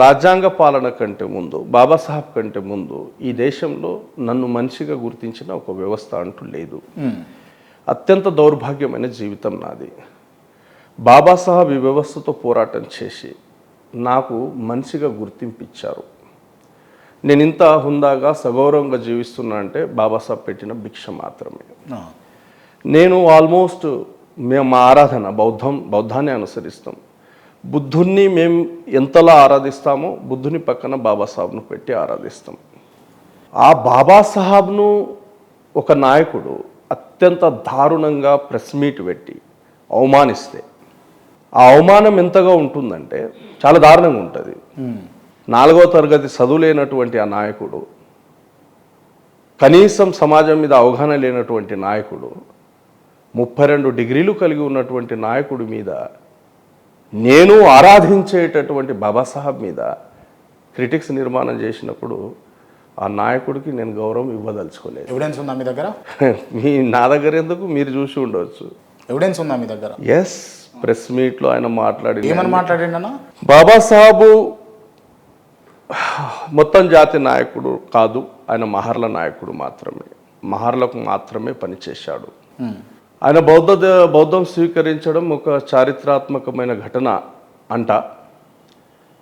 రాజ్యాంగ పాలన కంటే ముందు బాబాసాహెబ్ కంటే ముందు ఈ దేశంలో నన్ను మనిషిగా గుర్తించిన ఒక వ్యవస్థ అంటూ లేదు. అత్యంత దౌర్భాగ్యమైన జీవితం నాది. బాబాసాహెబ్ ఈ వ్యవస్థతో పోరాటం చేసి నాకు మనిషిగా గుర్తింపు ఇచ్చారు నేను ఇంత హుందాగా సగౌరవంగా జీవిస్తున్నా అంటే బాబాసాహెబ్ పెట్టిన భిక్ష మాత్రమే. నేను ఆల్మోస్ట్ మేము మా ఆరాధన బౌద్ధం బౌద్ధాన్ని అనుసరిస్తాం. బుద్ధుణ్ణి మేము ఎంతలా ఆరాధిస్తామో బుద్ధుని పక్కన బాబాసాహెబ్ను పెట్టి ఆరాధిస్తాం ఆ బాబాసాహెబ్ను ఒక నాయకుడు అత్యంత దారుణంగా ప్రెస్ మీట్ పెట్టి అవమానిస్తే ఆ అవమానం ఎంతగా ఉంటుందంటే చాలా దారుణంగా ఉంటుంది. నాలుగో తరగతి చదువులేనటువంటి ఆ నాయకుడు కనీసం సమాజం మీద అవగాహన లేనటువంటి నాయకుడు ముప్పై రెండు డిగ్రీలు కలిగి ఉన్నటువంటి నాయకుడి మీద నేను ఆరాధించేటటువంటి బాబాసాహెబ్ మీద క్రిటిక్స్ నిర్మాణం చేసినప్పుడు ఆ నాయకుడికి నేను గౌరవం ఇవ్వదలుచుకోలేదు. ఎవిడెన్స్ ఉందా మీ దగ్గర? మీ నా దగ్గర ఎందుకు? మీరు చూసి ఉండవచ్చు ఎవిడెన్స్ ఉందా మీ దగ్గర? ఎస్ ప్రెస్ మీట్లో ఆయన మాట్లాడి ఏమని బాబాసాహెబు మొత్తం జాతి నాయకుడు కాదు ఆయన మహర్ల నాయకుడు మాత్రమే. మహర్లకు మాత్రమే పనిచేశాడు. ఉమ్. ఆయన బౌద్ధ బౌద్ధం స్వీకరించడం ఒక చారిత్రాత్మకమైన ఘటన అంట.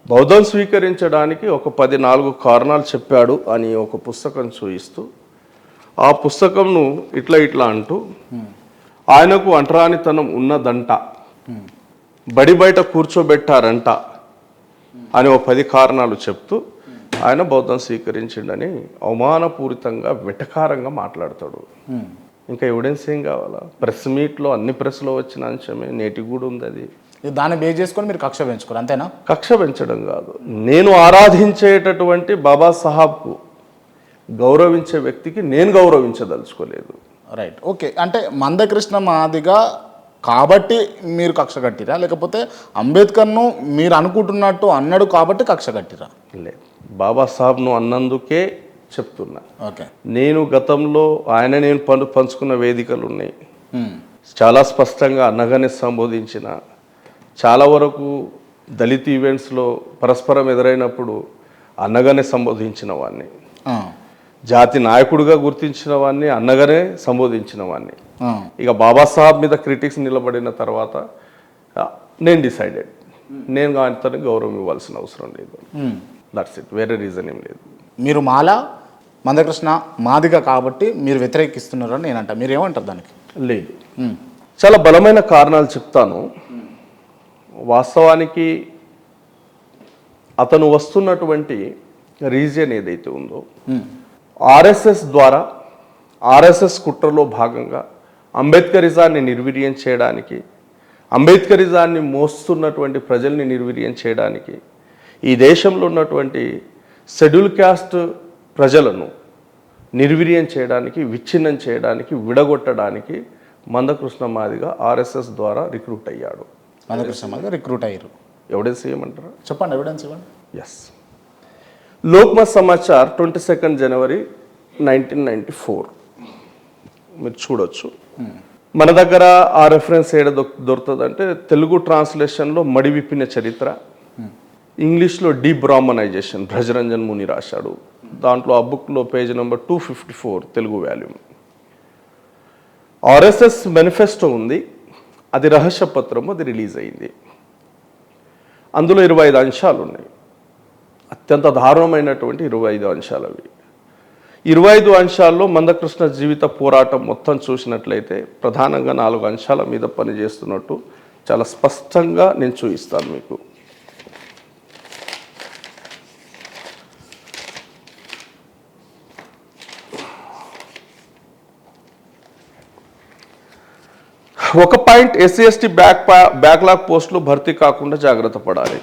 బౌద్ధం స్వీకరించడానికి ఒక పది నాలుగు కారణాలు చెప్పాడు అని ఒక పుస్తకం చూయిస్తూ ఆ పుస్తకంను ఇట్లా ఇట్లా అంటూ ఆయనకు అంటరానితనం ఉన్నదంట. బడి బయట కూర్చోబెట్టారంట అని ఒక పది కారణాలు చెప్తూ ఆయన బౌద్ధం స్వీకరించిండని అవమానపూరితంగా వెటకారంగా మాట్లాడతాడు. ఇంకా ఎవిడెన్స్ ఏం కావాలా? ప్రెస్ మీట్లో అన్ని ప్రెస్లో వచ్చిన అంశమే. నేటికి కూడా ఉంది అది. దాన్ని బేస్ చేసుకొని మీరు కక్ష పెంచుకోరు అంతేనా? కక్ష పెంచడం కాదు. నేను ఆరాధించేటటువంటి బాబాసాహెబ్కు గౌరవించే వ్యక్తికి నేను గౌరవించదలుచుకోలేదు. రైట్ ఓకే అంటే మందకృష్ణ మాదిగా కాబట్టి మీరు కక్ష కట్టిరా? లేకపోతే అంబేద్కర్ను మీరు అనుకుంటున్నట్టు అన్నాడు కాబట్టి కక్ష కట్టిరా? లేదు బాబాసాహెబ్ను అన్నందుకే చెప్తున్నా. ఓకే. నేను గతంలో ఆయన నేను పను పంచుకున్న వేదికలు ఉన్నాయి. చాలా స్పష్టంగా అన్నగానే సంబోధించిన చాలా వరకు దళిత ఈవెంట్స్లో పరస్పరం ఎదురైనప్పుడు అన్నగానే సంబోధించిన వాడిని. జాతి నాయకుడిగా గుర్తించిన వాడిని అన్నగానే సంబోధించిన వాడిని. ఇక బాబాసాహెబ్ మీద క్రిటిక్స్ నిలబడిన తర్వాత నేను డిసైడెడ్. నేను ఆయనతో గౌరవం ఇవ్వాల్సిన అవసరం లేదు. దట్స్ ఇట్ వేరే రీజన్ ఏం లేదు. మీరు మాల? మందకృష్ణ మాదిగ కాబట్టి మీరు వ్యతిరేకిస్తున్నారు అని నేనంట మీరు ఏమంటారు దానికి లేదు. చాలా బలమైన కారణాలు చెప్తాను వాస్తవానికి అతను వస్తున్నటువంటి రీజియన్ ఏదైతే ఉందో. ఆర్ఎస్ఎస్ ద్వారా ఆర్ఎస్ఎస్ కుట్రలో భాగంగా అంబేద్కరిజాన్ని నిర్వీర్యం చేయడానికి అంబేద్కరిజాన్ని మోస్తున్నటువంటి ప్రజల్ని నిర్వీర్యం చేయడానికి ఈ దేశంలో ఉన్నటువంటి షెడ్యూల్ క్యాస్ట్ ప్రజలను నిర్వీర్యం చేయడానికి విచ్ఛిన్నం చేయడానికి విడగొట్టడానికి మందకృష్ణ మాదిగా ఆర్ఎస్ఎస్ ద్వారా రిక్రూట్ అయ్యాడు. మందకృష్ణ మాదిగ రిక్రూట్ అయ్యారు. ఎవడేసి ఏమంటారా చెప్పండి ఎవిడెన్స్ ఇవ్వండి. Yes Lokmat Samachar twenty second January nineteen ninety four. మీరు చూడొచ్చు. మన దగ్గర ఆ రెఫరెన్స్ ఏడ దొరుకుతుంది తెలుగు ట్రాన్స్లేషన్లో మడి విప్పిన చరిత్ర ఇంగ్లీష్లో డీ బ్రాహ్మణైజేషన్ భ్రజరంజన్ ముని రాశాడు. దాంట్లో ఆ బుక్లో page number two fifty four Telugu volume. RSS manifesto ఉంది అది రహస్య పత్రం అది రిలీజ్ అయింది. అందులో ఇరవై ఐదు అంశాలు ఉన్నాయి అత్యంత దారుణమైనటువంటి ఇరవై ఐదు అంశాలు అవి ఇరవై ఐదు అంశాల్లో మందకృష్ణ జీవిత పోరాటం మొత్తం చూసినట్లయితే ప్రధానంగా నాలుగు అంశాల మీద పనిచేస్తున్నట్టు చాలా స్పష్టంగా నేను చూపిస్తాను మీకు. ఒక point SC ST back backlog పోస్టులు భర్తీ కాకుండా జాగ్రత్త పడాలి.